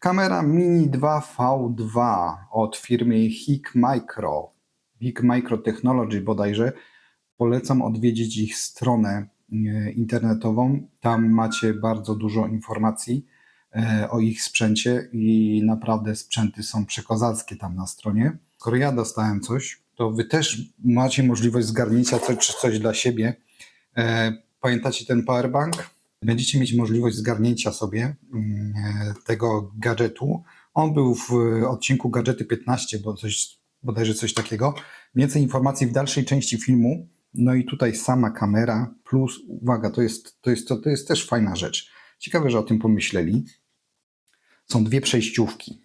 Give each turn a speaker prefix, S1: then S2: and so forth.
S1: Kamera Mini 2V2 od firmy Hik Micro, Hik Micro Technology bodajże. Polecam odwiedzić ich stronę e, internetową. Tam macie bardzo dużo informacji e, o ich sprzęcie i naprawdę sprzęty są przekozackie tam na stronie. Skoro ja dostałem coś, to wy też macie możliwość zgarnięcia coś, coś dla siebie. E, Pamiętacie ten powerbank? Będziecie mieć możliwość zgarnięcia sobie mm, tego gadżetu. On był w odcinku Gadżety 15, bo coś, bodajże coś takiego. Więcej informacji w dalszej części filmu. No i tutaj sama kamera, plus uwaga, to jest, to jest, to, to jest też fajna rzecz. Ciekawe, że o tym pomyśleli. Są dwie przejściówki.